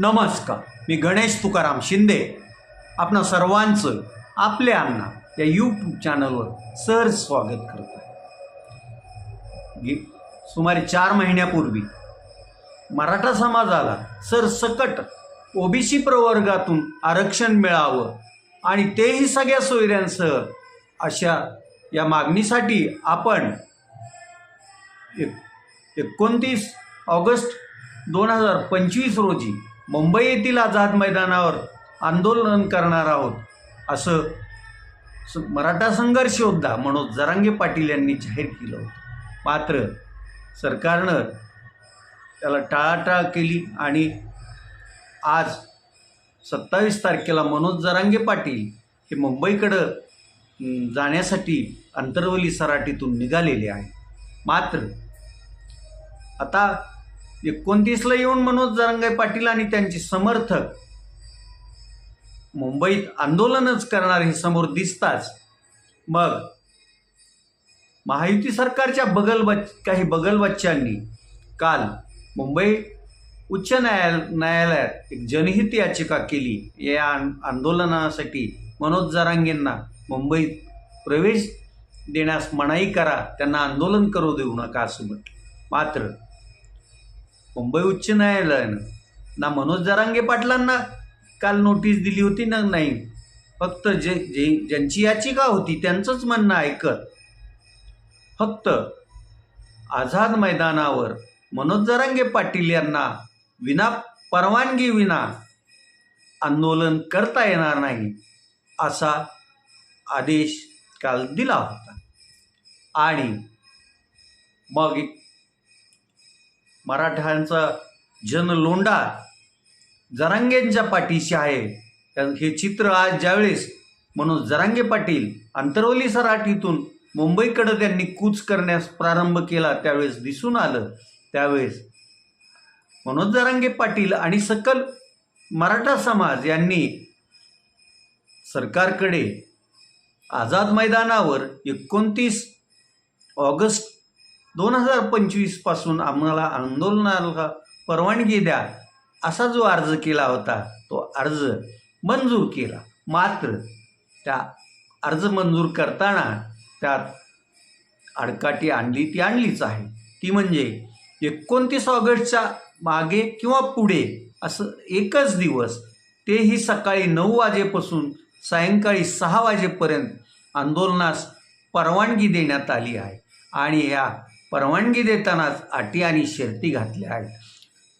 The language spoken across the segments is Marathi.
नमस्कार. मी गणेश तुकाराम शिंदे. आपणा सर्वांचं आपल्या अण्णा या यूट्यूब चॅनलवर सर स्वागत करतो गे सुमारे चार महिन्यापूर्वी मराठा समाजाला सरसकट ओबीसी प्रवर्गातून आरक्षण मिळावं आणि तेही सगळ्या सोयऱ्यांसह अशा या मागणीसाठी आपण एक एकोणतीस ऑगस्ट दोन हजार पंचवीस रोजी मुंबई येथील आझाद मैदानावर आंदोलन करणार आहोत असं स- मराठा संघर्ष योद्धा मनोज जरांगे पाटील यांनी जाहीर केलं होतं. मात्र सरकारनं त्याला टाळाटाळ केली आणि आज सत्तावीस तारखेला मनोज जरांगे पाटील हे मुंबईकडं जाण्यासाठी अंतरवली सराटीतून निघालेले आहे मात्र आता एकोणतीसला येऊन मनोज जरंगाई पाटील आणि त्यांचे समर्थक मुंबईत आंदोलनच करणार हे समोर दिसताच. मग महायुती सरकारच्या बगल बच काही बगल बच्चांनी काल मुंबई उच्च न्यायाल न्यायालयात एक जनहित याचिका केली. या आंदोलनासाठी मनोज जरांगेंना मुंबईत प्रवेश देण्यास मनाई करा त्यांना आंदोलन करू देऊ नका असं म्हटलं. मात्र मुंबई उच्च न्यायालयानं. ना मनोज जरांगे पाटलांना काल नोटीस दिली होती ना नाही. फक्त जे जे ज्यांची याचिका होती त्यांचंच म्हणणं ऐकत. फक्त आझाद मैदानावर मनोज जरांगे पाटील यांना विना परवानगी विना आंदोलन करता येणार नाही असा आदेश काल दिला होता. आणि मग मराठ्यांचा जनलोंडा जरांगेंच्या पाठीशी आहे. त्या- हे चित्र आज ज्यावेळेस म्हणून जरांगे पाटील अंतरवली सराटीतून मुंबईकडे त्यांनी कूच करण्यास प्रारंभ केला त्यावेळेस दिसून आलं. त्यावेळेस मनोज जरांगे पाटील आणि सकल मराठा समाज यांनी सरकारकडे आझाद मैदानावर एकोणतीस ऑगस्ट दोन हजार पंचवीसपासून आम्हाला आंदोलनाला परवानगी द्या. असा जो अर्ज केला होता तो अर्ज मंजूर केला. मात्र त्या अर्ज मंजूर करताना त्यात आडकाठी आणली ती आणलीच आहे. ती म्हणजे एकोणतीस ऑगस्टच्या मागे किंवा पुढे असं एकच दिवस तेही सकाळी नऊ वाजेपासून सायंकाळी सहा वाजेपर्यंत आंदोलनास परवानगी देण्यात आली आहे. आणि ह्या परवानगी देतानाच अटी आणि शर्ती घातल्या आहेत.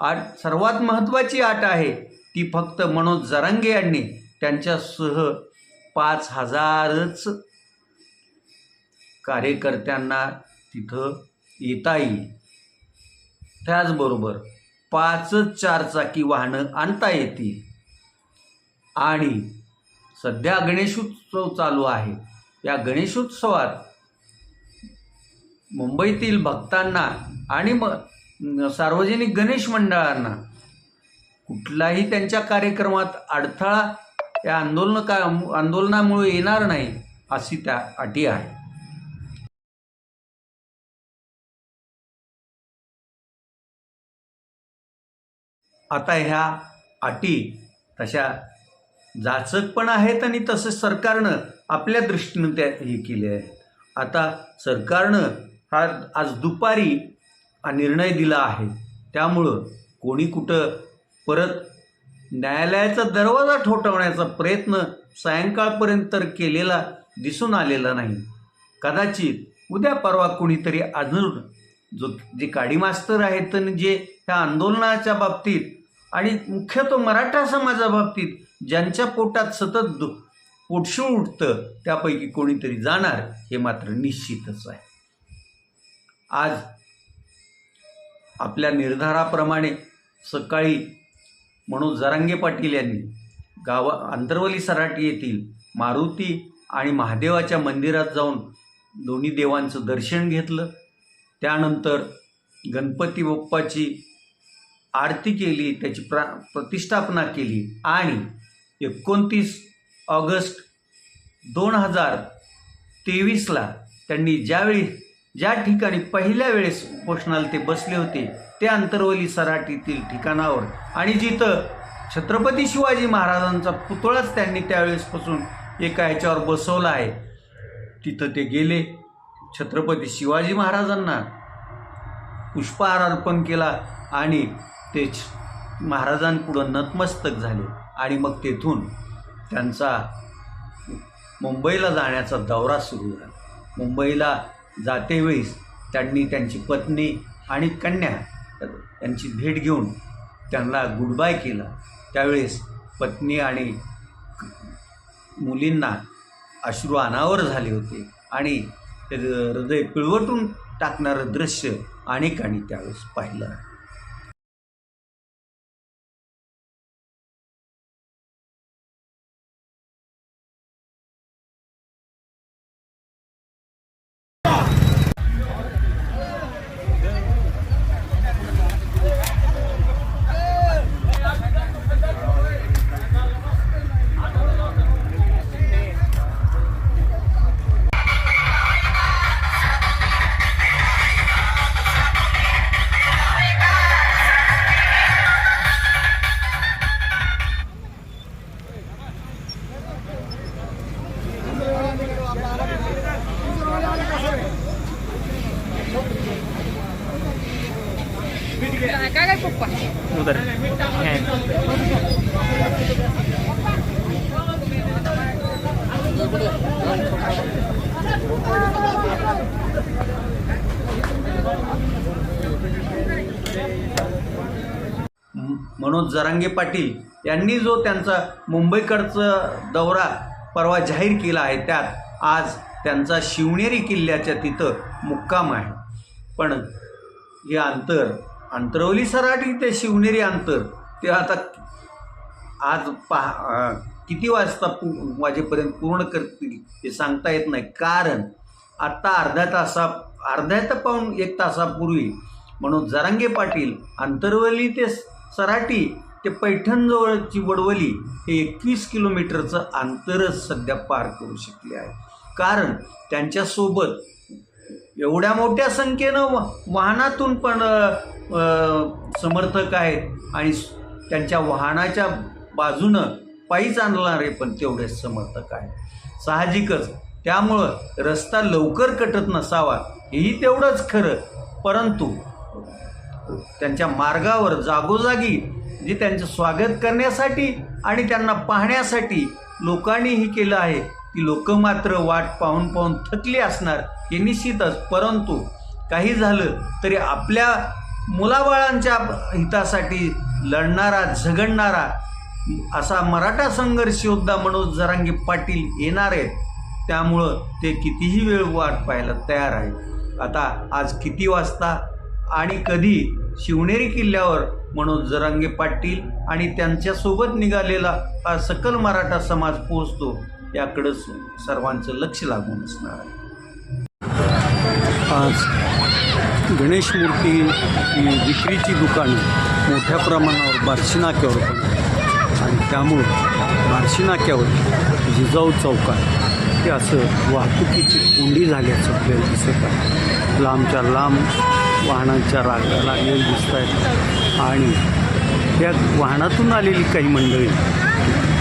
आट सर्वात महत्त्वाची आट आहे ती फक्त मनोज जरांगे यांनी त्यांच्यासह पाच हजारच कार्यकर्त्यांना तिथं येता येईल. त्याचबरोबर पाचच चारचाकी वाहनं आणता येतील. आणि सध्या गणेशोत्सव चालू आहे. या गणेशोत्सवात मुंबईतील भक्तांना आणि म सार्वजनिक गणेश मंडळांना कुठलाही त्यांच्या कार्यक्रमात अडथळा या आंदोलन का आंदोलनामुळे येणार नाही अशी त्या अटी आहे. आता ह्या अटी तशा जाचक पण आहेत आणि तसं सरकारनं आपल्या दृष्टीनं त्या हे केले आहेत. आता सरकारनं हा आज दुपारी हा निर्णय दिला आहे. त्यामुळं कोणी कुठं परत न्यायालयाचा दरवाजा ठोठवण्याचा प्रयत्न सायंकाळपर्यंत तर केलेला दिसून आलेला नाही. कदाचित उद्या परवा कुणीतरी अजून जो जे काडी मास्तर आहेत आणि जे ह्या आंदोलनाच्या बाबतीत आणि मुख्यतः मराठा समाजाबाबतीत ज्यांच्या पोटात सतत दु पोटशूळ उठतं त्यापैकी कोणीतरी जाणार हे मात्र निश्चितच आहे. आज आपल्या निर्धाराप्रमाणे सकाळी मनोज जरांगे पाटील यांनी गावा अंतरवली सराटी येथील मारुती आणि महादेवाच्या मंदिरात जाऊन दोन्ही देवांचं दर्शन घेतलं. त्यानंतर गणपती बाप्पाची आरती केली त्याची प्रा प्रतिष्ठापना केली आणि एकोणतीस ऑगस्ट दोन हजार तेवीसला त्यांनी ज्यावेळी ज्या ठिकाणी पहिल्या वेळेस उपोषणाला ते बसले होते ते अंतरवली सराटीतील ठिकाणावर. आणि जिथं छत्रपती शिवाजी महाराजांचा पुतळाच त्यांनी त्यावेळेसपासून एका ह्याच्यावर बसवला आहे तिथं ते गेले. छत्रपती शिवाजी महाराजांना पुष्पहार अर्पण केला आणि ते छ- महाराजांपुढं नतमस्तक झाले. आणि मग तेथून त्यांचा मुंबईला जाण्याचा दौरा सुरू झाला. मुंबईला जातेवेळीस त्यांनी त्यांची पत्नी आणि कन्या यांची भेट घेऊन त्यांना गुडबाय केला. त्यावेळेस पत्नी आणि मुलींना अश्रू अनावर झाले होते आणि ते हृदय पिळवटून टाकणारं दृश्य अनेकांनी त्यावेळेस पाहिलं. मनोज जरांगे पाटील यांनी जो त्यांचा मुंबईकडचा दौरा परवा जाहीर केला आहे त्यात आज त्यांचा शिवनेरी किल्ल्याच्या तिथं मुक्काम आहे. पण हे अंतर अंतरवली सराटी ते शिवनेरी अंतर ते आता आज पहा किती वाजता पू वाजेपर्यंत पूर्ण करतील हे सांगता येत नाही. कारण आत्ता अर्ध्या तासा अर्ध्या तर पाऊण एक तासापूर्वी म्हणून जरांगे पाटील अंतरवली ते सराटी ते पैठणजवळची वडवली हे एकवीस किलोमीटरचं अंतरच सध्या पार करू शकले आहे. कारण त्यांच्यासोबत एवढ्या मोठ्या संख्येनं वा- वाहनातून पण समर्थक आहेत आणि त्यांच्या वाहनाच्या बाजूनं पायी आणणारे पण तेवढेच समर्थक आहेत. साहजिकच त्यामुळं रस्ता लवकर कटत नसावा हेही तेवढंच खरं. परंतु त्यांच्या मार्गावर जागोजागी जे त्यांचं स्वागत करण्यासाठी आणि त्यांना पाहण्यासाठी लोकांनी हे केलं आहे ती लोक मात्र वाट पाहून पाहून थकली असणार हे निश्चितच. परंतु काही झालं तरी आपल्या मुलाबाळांच्या हितासाठी लढणारा झगडणारा असा मराठा संघर्ष योद्धा मनोज जरांगे पाटील येणार आहेत. त्यामुळं ते कितीही वेळ वाट पाहायला तयार आहेत. आता आज किती वाजता आणि कधी शिवनेरी किल्ल्यावर मनोज जरांगे पाटील आणि त्यांच्यासोबत निघालेला हा सकल मराठा समाज पोहोचतो याकडंच सर्वांचं लक्ष लागून असणार आहे. आज गणेश मूर्ती ही विक्रीची दुकानं मोठ्या प्रमाणावर बार्शी नाक्यावर पण आणि त्यामुळं बार्शी नाक्यावर जिजाऊ चौकात ते असं वाहतुकीची कोंडी झाल्याचं आपल्याला दिसत आहे. लांबच्या लांब वाहनांच्या रांगा लागलेल्या दिसत आहेत आणि त्या वाहनातून आलेली काही मंडळी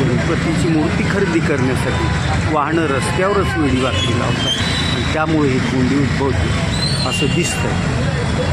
गणपतीची मूर्ती खरेदी करण्यासाठी वाहनं रस्त्यावरच वेळी वाकडी लावतात. आणि त्यामुळे ही कोंडी उद्भवते असं दिसतं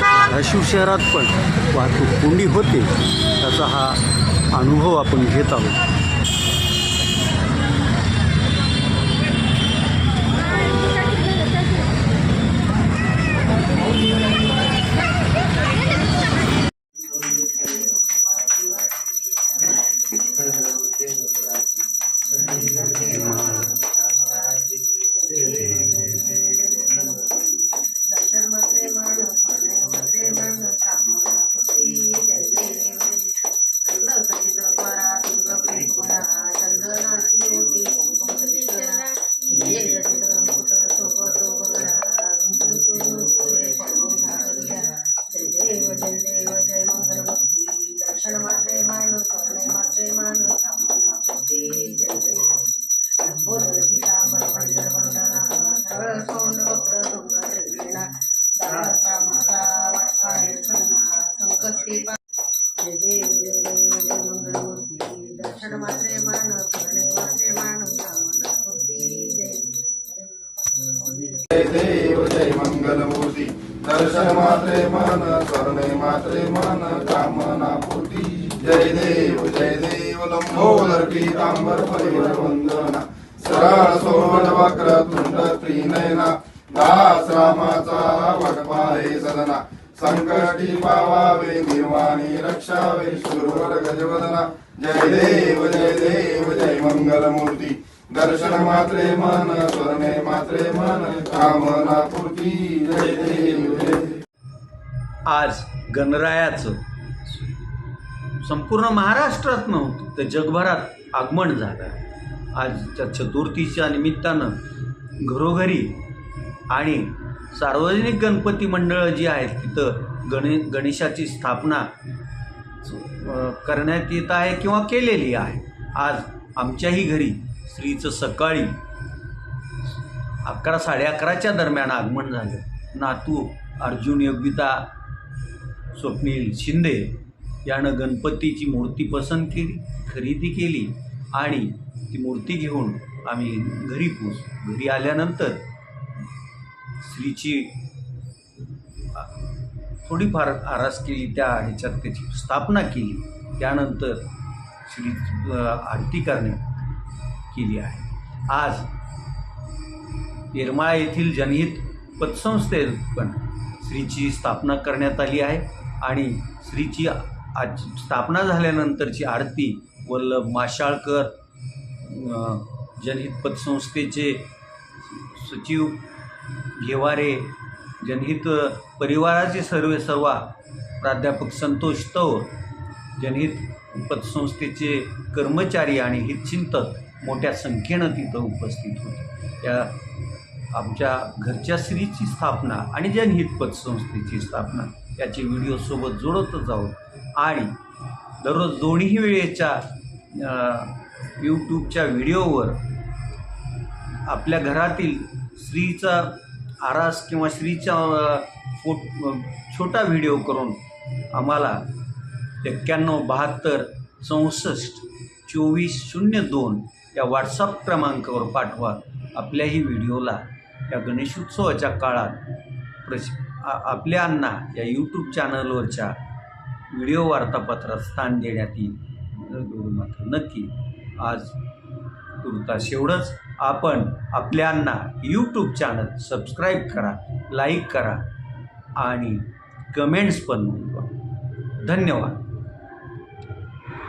धाराशिव शहरात पण वाहतूक कोंडी होते त्याचा हा अनुभव आपण घेत आहोत. दर्श दर्शन मात्रे मन करणे मात्रे मन कामना पोटी जय देव जय देव लंबोदर पीतांबर परिवर वंदना. सरळ सोड वक्र तुंड त्रिनयना. दास रामाचा वडपाहे सदना संकटी पावावे निर्वाणी रक्षावे सुरवर गजवदना. जय देव जय देव जय मंगलमूर्ती. दर्शन मात्रे मन स्वर्णे मात्रे मन कामना पूर्ती आज गणरायाचं संपूर्ण महाराष्ट्रात नव्हतं तर जगभरात आगमन झालं. आहे आजच्या चतुर्थीच्या निमित्तानं घरोघरी आणि सार्वजनिक गणपती मंडळं जी आहेत तिथं गणे गणेशाची स्थापना करण्यात येत आहे किंवा केलेली आहे. आज आमच्याही घरी स्त्रीचं सकाळी अकरा साडे अकराच्या दरम्यान आगमन झालं. नातू अर्जुन योगिता स्वप्नील शिंदे यानं गणपतीची मूर्ती पसंत केली खरेदी केली आणि ती मूर्ती घेऊन आम्ही घरी पोच घरी आल्यानंतर स्त्रीची थोडीफार आरास केली त्या ह्याच्यात त्याची स्थापना केली. त्यानंतर श्री आरती करण्यात केली आहे. आज येरमाळा येथील जनहित पतसंस्थेत पण श्रीची स्थापना करण्यात आली आहे आणि श्रीची आज स्थापना झाल्यानंतरची आरती वल्लभ माशाळकर जनहित पतसंस्थेचे सचिव घेवारे जनहित परिवाराचे सर्व सर्वा प्राध्यापक संतोष तौर जनहित पतसंस्थेचे कर्मचारी आणि हितचिंतक मोठ्या संख्येनं तिथं उपस्थित होते. त्या आमच्या घरच्या स्त्रीची स्थापना आणि जनहित पतसंस्थेची स्थापना याचे व्हिडिओसोबत जोडतच जाऊ आणि दररोज दोन्ही वेळेच्या यूट्यूबच्या व्हिडिओवर आपल्या घरातील स्त्रीचा आरास किंवा स्त्रीचा फोट छोटा व्हिडिओ करून आम्हाला एक्क्याण्णव बहात्तर चौसष्ट चोवीस शून्य दोन या व्हॉट्सअप क्रमांकावर पाठवा. आपल्याही व्हिडिओला या गणेशोत्सवाच्या काळात प्रश आपल्या आपल्यांना या यूट्यूब चॅनलवरच्या व्हिडिओ वार्तापत्रात स्थान देण्यात येईल. मात्र नक्की आज तुर्तास एवढंच आपण आपल्यांना यूट्यूब चॅनल सबस्क्राईब करा लाईक करा आणि कमेंट्स पण नोंदवा. धन्यवाद.